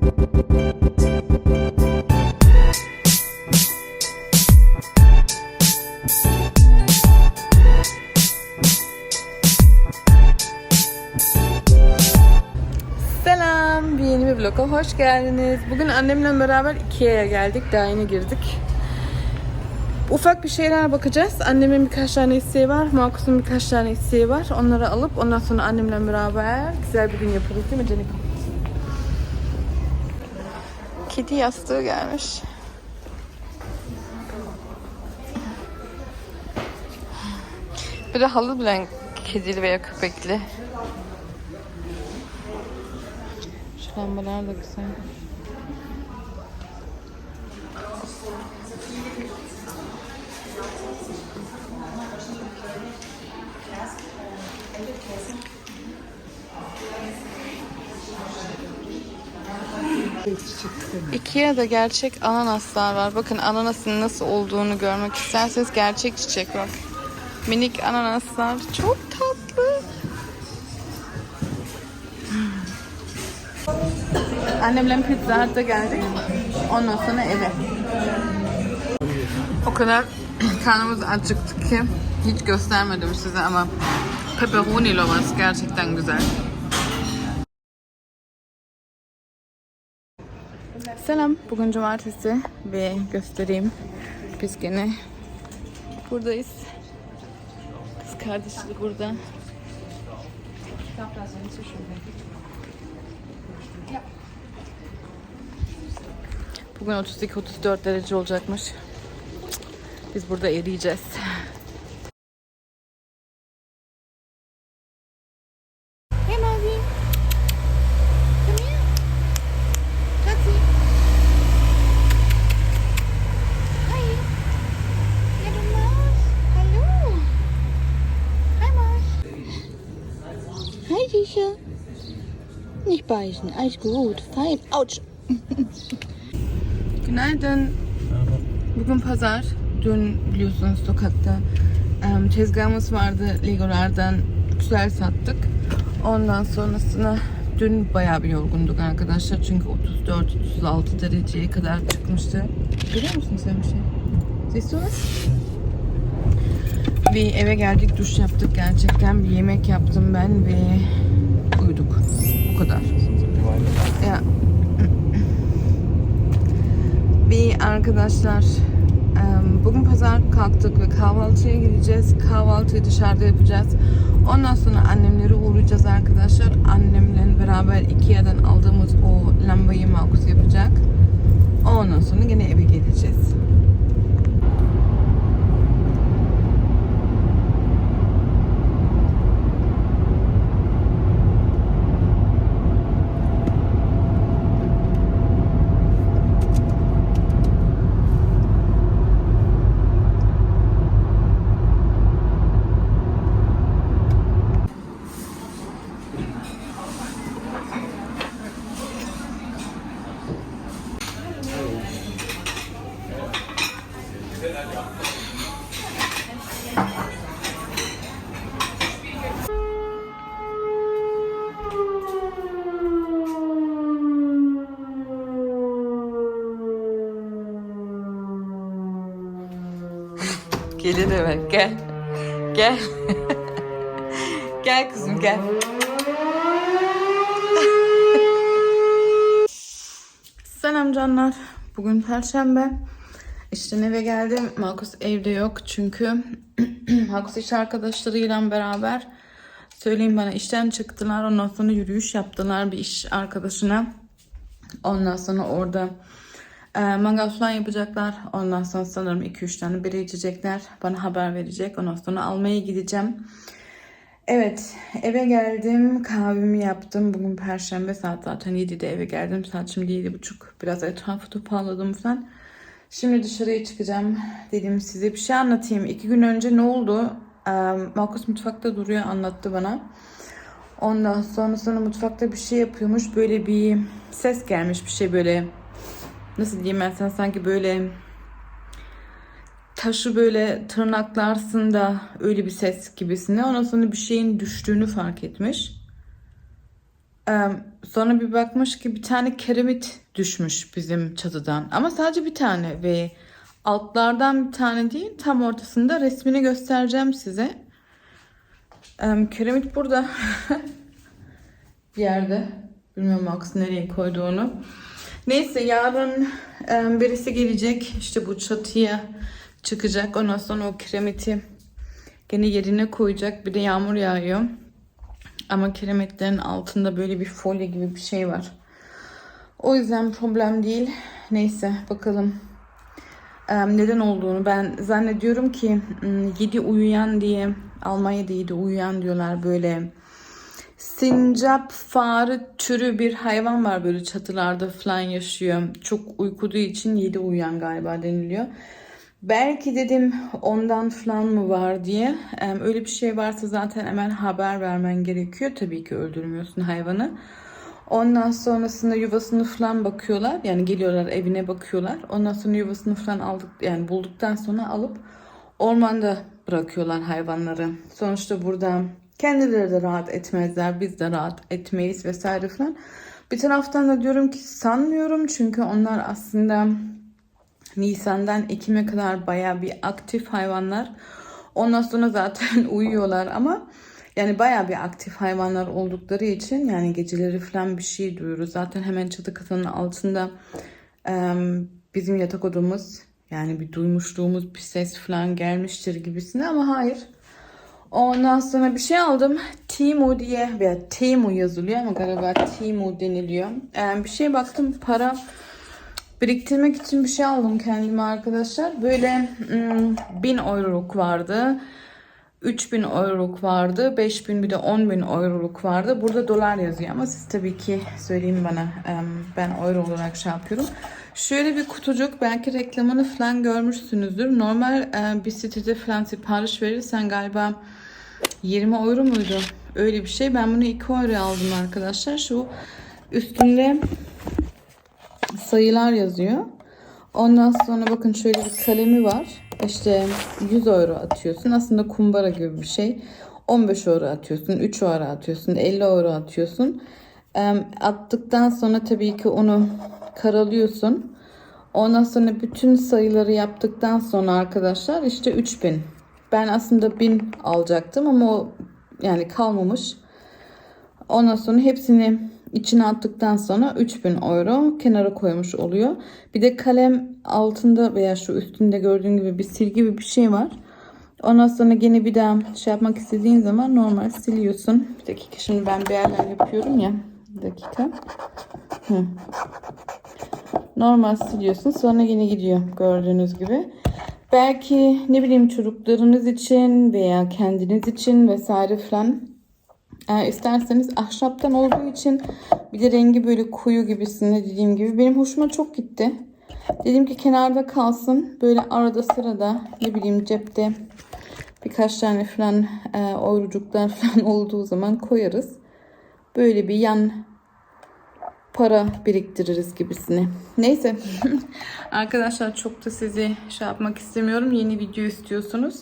Selam, bir yeni hoş geldiniz. Bugün annemle beraber Ikea'ya geldik, daha yeni girdik. Ufak bir şeyler bakacağız. Annemin birkaç tane isteği var, Markus'un birkaç tane isteği var. Onları alıp ondan sonra annemle beraber güzel bir gün yaparız değil mi Canika? Kedi yastığı gelmiş. Bir de halı bilen kedili veya köpekli. Şu lambalar da güzel. Ikea'da gerçek ananaslar var. Bakın ananasın nasıl olduğunu görmek isterseniz gerçek çiçek var. Minik ananaslar. Çok tatlı. Annemle Pizza Hut'a geldik. Ondan sonra eve. O kadar karnımız acıktı ki hiç göstermedim size ama pepperoni lovas gerçekten güzel. Selam. Bugün cumartesi ve göstereyim. Biz gene buradayız. Kız kardeşi de burada. Bugün 32-34 derece olacakmış. Biz burada eriyeceğiz. Beißen. Alles gut. Fein. Autsch. Günaydın. Bugün pazar. Dün biliyorsunuz sokakta em, tezgahımız vardı Legolardan güzel sattık. Ondan sonrasına dün bayağı bir yorgunduk arkadaşlar. Çünkü 34-36 dereceye kadar çıkmıştı. Görüyor musun sen bir şey? Siehst? Ve eve geldik duş yaptık gerçekten bir yemek yaptım ben ve uyuduk. Bu kadar. Ya. Ve arkadaşlar bugün pazar kalktık ve kahvaltıya gideceğiz. Kahvaltıyı dışarıda yapacağız. Ondan sonra annemleri uğrayacağız arkadaşlar. Annemle beraber Ikea'dan aldığımız o lambayı Markus yapacak. Ondan sonra yine eve geleceğiz. Gelin evet gel. Gel. gel kızım gel. Selam canlar. Bugün perşembe. İşten eve geldim. Markus evde yok çünkü Markus iş arkadaşlarıyla beraber söyleyeyim bana işten çıktılar. Ondan sonra yürüyüş yaptılar bir iş arkadaşına. Ondan sonra orada e, mangal falan yapacaklar. Ondan sonra sanırım 2-3 tane bira içecekler. Bana haber verecek. Ondan sonra almaya gideceğim. Evet eve geldim. Kahvemi yaptım. Bugün perşembe saat zaten 7'de eve geldim. Saat şimdi 7.30. Biraz etrafı toparladım falan. Şimdi dışarıya çıkacağım. Dedim size bir şey anlatayım. İki gün önce ne oldu? Ee, Markus mutfakta duruyor anlattı bana. Ondan sonra sonra mutfakta bir şey yapıyormuş. Böyle bir ses gelmiş bir şey böyle. Nasıl diyeyim ben sana sanki böyle taşı böyle tırnaklarsın da öyle bir ses gibisine. Ondan sonra bir şeyin düştüğünü fark etmiş. Sonra bir bakmış ki bir tane keremit düşmüş bizim çatıdan. Ama sadece bir tane ve altlardan bir tane değil tam ortasında resmini göstereceğim size. Keremit burada bir yerde. Bilmiyorum Max nereye koydu onu. Neyse yarın birisi gelecek. İşte bu çatıya çıkacak. Ondan sonra o kiremiti gene yerine koyacak. Bir de yağmur yağıyor. Ama kiremitlerin altında böyle bir folyo gibi bir şey var. O yüzden problem değil. Neyse bakalım neden olduğunu. Ben zannediyorum ki 7 uyuyan diye Almanya'da 7 uyuyan diyorlar böyle Sincap fare türü bir hayvan var böyle çatılarda falan yaşıyor. Çok uykuduğu için yedi uyuyan galiba deniliyor. Belki dedim ondan falan mı var diye. Öyle bir şey varsa zaten hemen haber vermen gerekiyor. Tabii ki öldürmüyorsun hayvanı. Ondan sonrasında yuvasını falan bakıyorlar. Yani geliyorlar evine bakıyorlar. Ondan sonra yuvasını falan aldık yani bulduktan sonra alıp ormanda bırakıyorlar hayvanları. Sonuçta burada Kendileri de rahat etmezler. Biz de rahat etmeyiz vesaire falan. Bir taraftan da diyorum ki sanmıyorum. Çünkü onlar aslında Nisan'dan Ekim'e kadar baya bir aktif hayvanlar. Ondan sonra zaten uyuyorlar ama yani baya bir aktif hayvanlar oldukları için yani geceleri falan bir şey duyuyoruz. Zaten hemen çatı katının altında bizim yatak odamız yani bir duymuşluğumuz bir ses falan gelmiştir gibisine ama hayır. Ondan sonra bir şey aldım. Timo diye veya Timo yazılıyor ama galiba Timo deniliyor. Yani bir şey baktım para biriktirmek için bir şey aldım kendime arkadaşlar. Böyle ım, 1000 euroluk vardı. 3000 euroluk vardı. 5000 bir de 10.000 euroluk vardı. Burada dolar yazıyor ama siz tabii ki söyleyeyim bana. Ben euro olarak şey yapıyorum. Şöyle bir kutucuk belki reklamını falan görmüşsünüzdür. Normal bir sitede falan sipariş verirsen galiba 20 euro muydu? Öyle bir şey. Ben bunu 2 euro aldım arkadaşlar. Şu üstünde sayılar yazıyor. Ondan sonra bakın şöyle bir kalemi var. İşte 100 euro atıyorsun. Aslında kumbara gibi bir şey. 15 euro atıyorsun. 3 euro atıyorsun. 50 euro atıyorsun. Attıktan sonra tabii ki onu karalıyorsun. Ondan sonra bütün sayıları yaptıktan sonra arkadaşlar işte 3000 ben aslında 1000 alacaktım ama o yani kalmamış. Ondan sonra hepsini içine attıktan sonra 3000 euro kenara koymuş oluyor. Bir de kalem altında veya şu üstünde gördüğün gibi bir sil gibi bir şey var. Ondan sonra gene bir daha şey yapmak istediğin zaman normal siliyorsun. Bir dakika şimdi ben bir yerler yapıyorum ya. Bir dakika. Hı. Normal siliyorsun sonra yine gidiyor gördüğünüz gibi. Belki ne bileyim çocuklarınız için veya kendiniz için vesaire falan eğer isterseniz ahşaptan olduğu için bir de rengi böyle koyu gibisinde dediğim gibi benim hoşuma çok gitti. Dedim ki kenarda kalsın. Böyle arada sırada ne bileyim cepte birkaç tane falan e, oyrucuklar falan olduğu zaman koyarız. Böyle bir yan para biriktiririz gibisini. Neyse. Arkadaşlar çok da sizi şey yapmak istemiyorum. Yeni video istiyorsunuz.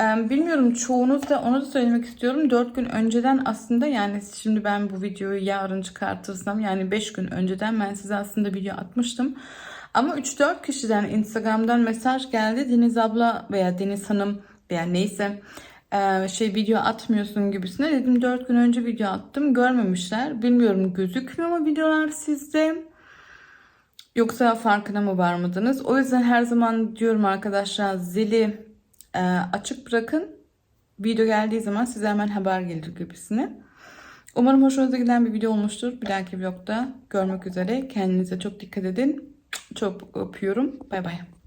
Bilmiyorum çoğunuz da onu da söylemek istiyorum. 4 gün önceden aslında yani şimdi ben bu videoyu yarın çıkartırsam yani 5 gün önceden ben size aslında video atmıştım. Ama 3-4 kişiden Instagram'dan mesaj geldi. Deniz abla veya Deniz Hanım veya neyse şey video atmıyorsun gibisine dedim 4 gün önce video attım görmemişler bilmiyorum gözükmüyor mu videolar sizde yoksa farkına mı varmadınız o yüzden her zaman diyorum arkadaşlar zili e, açık bırakın. Video geldiği zaman size hemen haber gelir gibisine. Umarım hoşunuza giden bir video olmuştur. Bir dahaki vlogda görmek üzere. Kendinize çok dikkat edin. Çok öpüyorum. Bay bay